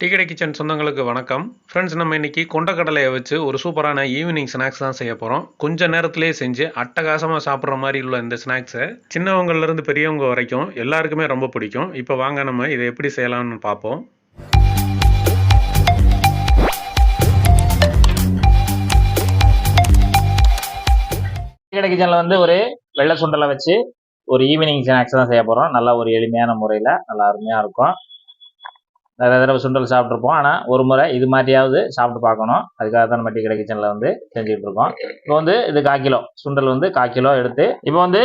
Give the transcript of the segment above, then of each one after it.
டீக்கடை கிச்சன் சொந்தங்களுக்கு வணக்கம். ஃப்ரெண்ட்ஸ் நம்ம இன்னைக்கு கொண்டக்கடலையை வச்சு ஒரு சூப்பரான ஈவினிங் ஸ்நாக்ஸ் தான் செய்ய போகிறோம் கொஞ்ச நேரத்துலேயே செஞ்சு அட்டகாசமாக சாப்பிட்ற மாதிரி உள்ள இந்த ஸ்நாக்ஸை சின்னவங்கள்லேருந்து பெரியவங்க வரைக்கும் எல்லாருக்குமே ரொம்ப பிடிக்கும். இப்போ வாங்க நம்ம இதை எப்படி செய்யலாம்னு பார்ப்போம். டீக்கடை கிச்சனில் வந்து ஒரு வெள்ளை சுண்டலை வச்சு ஒரு ஈவினிங் ஸ்நாக்ஸ் தான் செய்ய போகிறோம் நல்லா ஒரு எளிமையான முறையில் நல்லா அருமையாக இருக்கும். நிறைய தடவை சுண்டல் சாப்பிட்ருப்போம் ஆனால் ஒரு முறை இது மாதிரியாவது சாப்பிட்டு பார்க்கணும். அதுக்காக தான் நம்ம டீ கடை கிச்சனில் வந்து செஞ்சுட்டு இருக்கோம் இப்போ வந்து இது கால் கிலோ. சுண்டல் வந்து கால் கிலோ எடுத்து இப்போ வந்து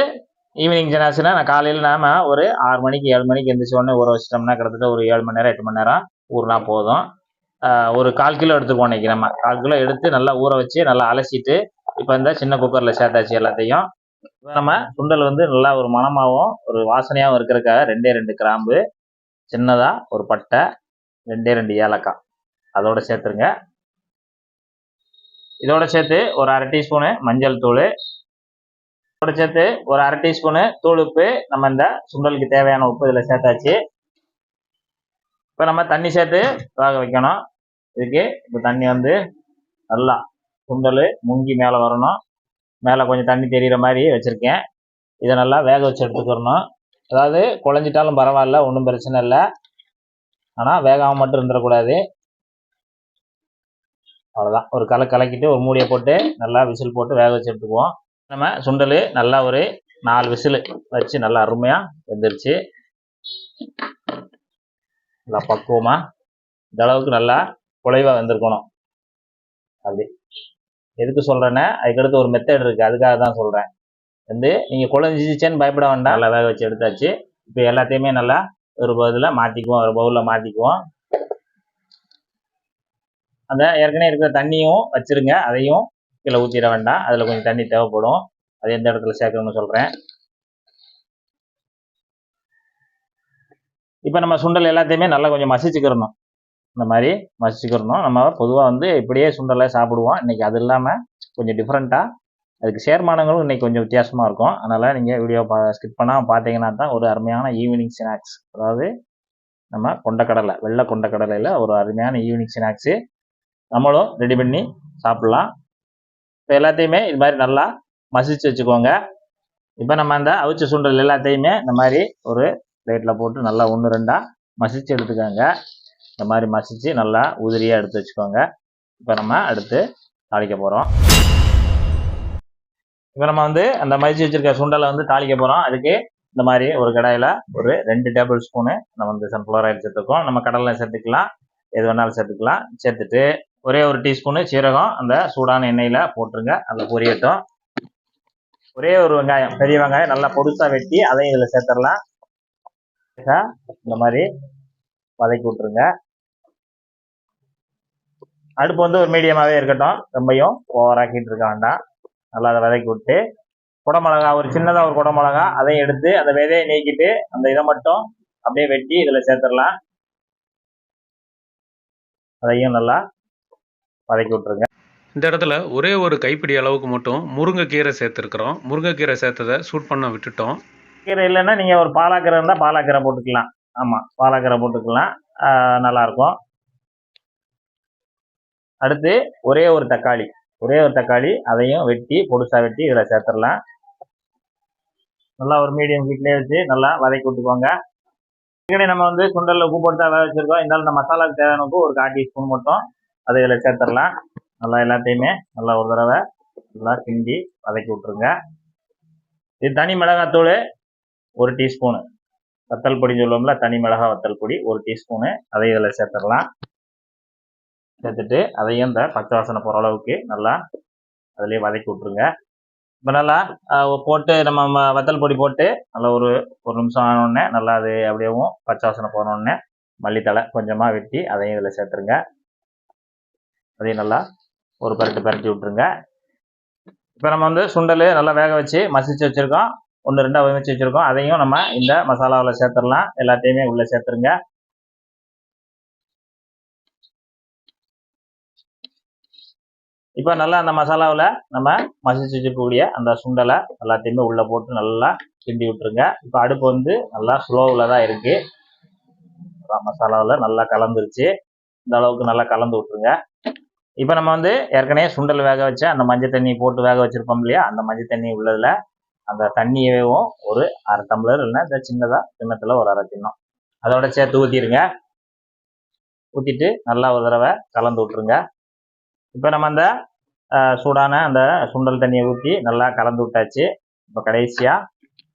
ஈவினிங் ஜெனாச்சுன்னா நான் காலையில் நாம் ஒரு ஆறு மணிக்கு ஏழு மணிக்கு எந்திரிச்ச உடனே ஊற வச்சிட்டோம்னா கிட்டத்தட்ட ஒரு ஏழு மணி நேரம் எட்டு மணி நேரம் ஊறினா போதும். ஒரு கால் கிலோ எடுத்துக்குவோம் இன்னைக்கு நம்ம. கால் கிலோ எடுத்து நல்லா ஊற வச்சு நல்லா அலசிட்டு இப்போ இந்த சின்ன குக்கரில் சேர்த்தாச்சு எல்லாத்தையும். நம்ம சுண்டல் வந்து நல்லா ஒரு மனமாகவும் ஒரு வாசனையாகவும் இருக்கிறதுக்காக ரெண்டே ரெண்டு கிராம்பு சின்னதாக ஒரு பட்டை ரெண்டே ரெண்டு ஏலக்காய். அதோட சேர்த்துருங்க. இதோட சேர்த்து ஒரு அரை டீஸ்பூனு மஞ்சள் தூள். இதோட சேர்த்து ஒரு அரை டீஸ்பூனு தூள் உப்பு. நம்ம இந்த சுண்டலுக்கு தேவையான உப்பு இதில் சேர்த்தாச்சு. இப்போ நம்ம தண்ணி சேர்த்து வேக வைக்கணும். இதுக்கு இப்போ தண்ணி வந்து நல்லா சுண்டல் முங்கி மேலே வரணும். மேலே கொஞ்சம் தண்ணி தெரிகிற மாதிரி வச்சுருக்கேன். இதை நல்லா வேக வச்சு எடுத்துக்கிறணும் அதாவது குழஞ்சிட்டாலும் பரவாயில்ல ஒன்றும் பிரச்சனை இல்லை. ஆனால் வேகாமல் மட்டும் இருந்துடக்கூடாது அவ்வளோதான் ஒரு கலை கலக்கிட்டு ஒரு மூடியை போட்டு நல்லா விசில் போட்டு வேக வச்சு எடுத்துக்குவோம். நம்ம சுண்டல் நல்லா ஒரு நாலு விசில் வச்சு நல்லா அருமையாக வெந்துருச்சு. நல்லா பக்குவமாக இந்த அளவுக்கு நல்லா குலைவாக வெந்திருக்கணும். அப்படி. எதுக்கு சொல்கிறேன்னா அதுக்கடுத்து ஒரு மெத்தட் இருக்குது அதுக்காக தான் சொல்கிறேன் வந்து நீங்கள் குழஞ்சிச்சேன்னு பயப்பட வேண்டாம். நல்லா வேக வச்சு எடுத்தாச்சு. இப்போ எல்லாத்தையுமே நல்லா ஒரு இதில் மாற்றிக்குவோம் ஒரு பவுலில் மாற்றிக்குவோம் அந்த ஏற்கனவே இருக்கிற தண்ணியும் வச்சிருங்க அதையும் கீழே ஊற்றிட வேண்டாம். அதில் கொஞ்சம் தண்ணி தேவைப்படும். அது எந்த இடத்துல சேர்க்கணும்னு சொல்கிறேன் இப்போ நம்ம சுண்டல் எல்லாத்தையுமே நல்லா கொஞ்சம் மசிச்சுக்கிறணும் இந்த மாதிரி மசிச்சுக்கிறணும் நம்ம பொதுவாக வந்து இப்படியே சுண்டலை சாப்பிடுவோம். இன்னைக்கு அது இல்லாமல் கொஞ்சம் டிஃப்ரெண்ட்டாக அதுக்கு சேர்மானங்களும் இன்னைக்கு கொஞ்சம் வித்தியாசமாக இருக்கும். அதனால் நீங்கள் வீடியோ பா ஸ்கிப் பண்ணாமல் பார்த்தீங்கன்னா தான் ஒரு அருமையான ஈவினிங் ஸ்நாக்ஸ் அதாவது நம்ம கொண்டக்கடலை வெள்ளை கொண்டக்கடலையில் ஒரு அருமையான ஈவினிங் ஸ்நாக்ஸு நம்மளும் ரெடி பண்ணி சாப்பிட்லாம். இப்போ எல்லாத்தையுமே இது மாதிரி நல்லா மசிச்சு வச்சுக்கோங்க. இப்போ நம்ம அந்த அவிச்ச சுண்டல் எல்லாத்தையுமே இந்த மாதிரி ஒரு பிளேட்டில் போட்டு நல்லா ஒன்று ரெண்டாக மசிச்சு எடுத்துக்கோங்க. இந்த மாதிரி மசித்து நல்லா உதிரியாக எடுத்து வச்சுக்கோங்க. இப்போ நம்ம அடுத்து தாளிக்க போகிறோம் இப்போ நம்ம வந்து அந்த மதிச்சு வச்சிருக்க சுண்டலை வந்து தாளிக்க போகிறோம் அதுக்கு இந்த மாதிரி ஒரு கடாயில் ஒரு ரெண்டு டேபிள் ஸ்பூனு நம்ம வந்து சன்ஃப்ளவர் ஆயில் சேர்த்துக்கோம் நம்ம கடலை சேர்த்துக்கலாம். எது வேணாலும் சேர்த்துக்கலாம். சேர்த்துட்டு ஒரே ஒரு டீஸ்பூனு சீரகம் அந்த சூடான எண்ணெயில் போட்டுருங்க. அதில் பொரியட்டும். ஒரே ஒரு வெங்காயம் பெரிய வெங்காயம் நல்லா பொருசாக வெட்டி அதையும் இதில் சேர்த்துடலாம். இந்த மாதிரி வதக்கி விட்ருங்க அடுப்பு வந்து ஒரு மீடியமாகவே இருக்கட்டும். ரொம்பையும் ஓவராக்கிட்டு இருக்க வேண்டாம். நல்லா அதை வதக்கி விட்டு குடமிளகா ஒரு சின்னதாக ஒரு குடமிளகா அதையும் எடுத்து அந்த விதையை நீக்கிட்டு அந்த இதை மட்டும் அப்படியே வெட்டி இதில் சேர்த்துடலாம். அதையும் நல்லா வதக்கி விட்டுருங்க. இந்த இடத்துல ஒரே ஒரு கைப்பிடி அளவுக்கு மட்டும் முருங்கைக்கீரை சேர்த்துருக்குறோம். முருங்கைக்கீரை சேர்த்ததை சூட் பண்ண விட்டுட்டோம். கீரை இல்லைன்னா நீங்கள் ஒரு பாலாக்கீரை இருந்தால் பாலாக்கீரை போட்டுக்கலாம். ஆமாம் பாலாக்கீரை போட்டுக்கலாம். ஆஹ் நல்லா இருக்கும். அடுத்து ஒரே ஒரு தக்காளி. ஒரே ஒரு தக்காளி அதையும் வெட்டி பொடுசாக வெட்டி இதில் சேர்த்துடலாம். நல்லா ஒரு மீடியம் ஹீட்லேயே வச்சு நல்லா வதக்கி விட்டுக்கோங்க. சிக்கனை நம்ம வந்து சுண்டலில் உப்பு போட்டு தான் வேக இருந்தாலும் இந்த மசாலாவுக்கு தேவையான உப்பு ஒரு கால் டீஸ்பூன் மட்டும் அதை இதில் சேர்த்துடலாம். நல்லா எல்லாத்தையுமே நல்லா ஒரு தடவை நல்லா கிண்டி வதக்கி விட்ருங்க இது தனி மிளகாத்தூள் ஒரு டீஸ்பூனு. வத்தல் பொடி சொல்லுவோம்ல தனி மிளகா வத்தல் பொடி ஒரு டீஸ்பூனு. அதை இதில் சேர்த்துடலாம். சேர்த்துட்டு அதையும் இந்த பச்சை வாசனை போகிற அளவுக்கு நல்லா அதிலே வதக்கி விட்ருங்க இப்போ நல்லா போட்டு நம்ம ம- வத்தல் பொடி போட்டு நல்லா ஒரு ஒரு நிமிஷம் ஆனோடனே நல்லா அது அப்படியேவும் பச்சை வாசனை போனோடனே மல்லித்தலை கொஞ்சமாக வெட்டி அதையும் இதில் சேர்த்துருங்க. அதையும் நல்லா ஒரு பரட்டு பரட்டி விட்ருங்க இப்போ நம்ம வந்து சுண்டல் நல்லா வேக வச்சு மசிச்சு வச்சுருக்கோம். ஒன்று ரெண்டாக வச்சு வச்சுருக்கோம். அதையும் நம்ம இந்த மசாலாவில் சேர்த்துடலாம். எல்லாத்தையுமே உள்ளே சேர்த்துருங்க. இப்போ நல்லா அந்த மசாலாவில் நம்ம மசிச்சு வச்சுருக்கக்கூடிய அந்த சுண்டலை எல்லாத்தையுமே உள்ளே போட்டு நல்லா கிண்டி விட்டுருங்க. இப்போ அடுப்பு வந்து நல்லா ஸ்லோவில் தான் இருக்குது மசாலாவில் நல்லா கலந்துருச்சு. இந்த அளவுக்கு நல்லா கலந்து விட்டுருங்க. இப்போ நம்ம வந்து ஏற்கனவே சுண்டல் வேக வச்சு அந்த மஞ்சள் தண்ணி போட்டு வேக வச்சுருப்போம் இல்லையா? அந்த மஞ்சள் தண்ணி உள்ளதில் அந்த தண்ணியவும் ஒரு அரை டம்ளர் இல்லைன்னா இந்த சின்னதாக கிண்ணத்துல ஒரு அரை கிண்ணம். அதோட சேர்த்து ஊற்றிடுங்க ஊற்றிட்டு நல்லா ஒரு தடவை கலந்து விட்ருங்க இப்போ நம்ம அந்த சூடான அந்த சுண்டல் தண்ணியை ஊற்றி நல்லா கலந்து விட்டாச்சு. இப்போ கடைசியாக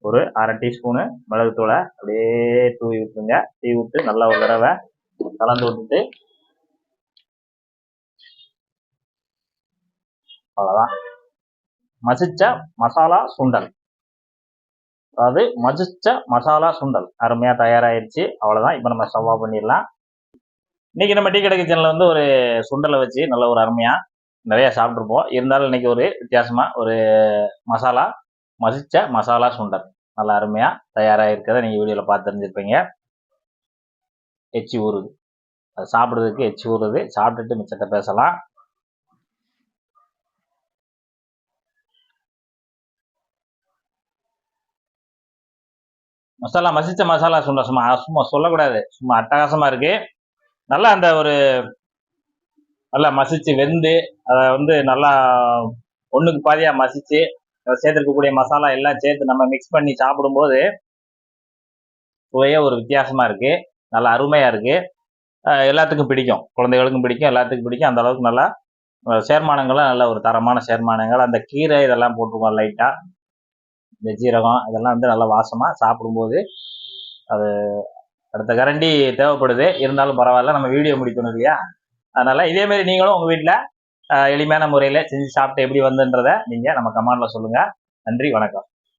ஒரு அரை டீஸ்பூனு மிளகுத்தூளை அப்படியே தூவி விட்டுருங்க. தூவி விட்டு நல்லா ஒரு தடவை கலந்து விட்டுட்டு அவ்வளோதான் மசிச்ச மசாலா சுண்டல். அதாவது மசிச்ச மசாலா சுண்டல். அருமையாக தயாராகிருச்சு அவ்வளோதான் இப்போ நம்ம ஸ்டவ் பண்ணிடலாம். இன்னைக்கு நம்ம டீ கடை கிச்சனில் வந்து ஒரு சுண்டலை வச்சு நல்ல ஒரு அருமையாக நிறைய சாப்பிட்ருப்போம் இருந்தாலும் இன்னைக்கு ஒரு வித்தியாசமாக ஒரு மசாலா மசிச்ச மசாலா சுண்டல். நல்லா அருமையாக தயாராக இருக்கிறத நீங்கள் வீடியோவில் பார்த்து தெரிஞ்சிருப்பீங்க. எச்சி ஊறுது. அது சாப்பிட்றதுக்கு எச்சி ஊறுது. சாப்பிட்டுட்டு மிச்சத்தை பேசலாம். மசாலா மசிச்ச மசாலா சுண்டல். சும்மா சும்மா சொல்லக்கூடாது. சும்மா அட்டகாசமாக இருக்கு. நல்லா அந்த ஒரு நல்லா மசிச்சு வெந்து அதை வந்து நல்லா ஒன்றுக்கு பாதியா மசிச்சு சேர்த்துருக்கக்கூடிய மசாலா எல்லாம் சேர்த்து நம்ம மிக்ஸ் பண்ணி சாப்பிடும்போது சுவையே ஒரு வித்தியாசமாக இருக்குது நல்லா அருமையாக இருக்குது எல்லாத்துக்கும் பிடிக்கும். குழந்தைகளுக்கும் பிடிக்கும் எல்லாத்துக்கும் பிடிக்கும். அந்த அளவுக்கு நல்லா அஹ் சேர்மானங்களும் நல்ல ஒரு தரமான சேர்மானங்கள். அந்த கீரை இதெல்லாம் போட்டிருக்கோம் லைட்டாக இந்த ஜீரகம் இதெல்லாம் வந்து நல்லா வாசமாக சாப்பிடும்போது அது அடுத்த கரண்டி தேவைப்படுது. இருந்தாலும் பரவாயில்ல. நம்ம வீடியோ முடிக்கணும் இல்லையா? அதனால இதேமாரி நீங்களும் உங்கள் வீட்டில் எளிமையான முறையில் செஞ்சு சாப்பிட்டு எப்படி வந்துன்றதை நீங்கள் நம்ம கமாண்டில் சொல்லுங்கள் நன்றி வணக்கம்.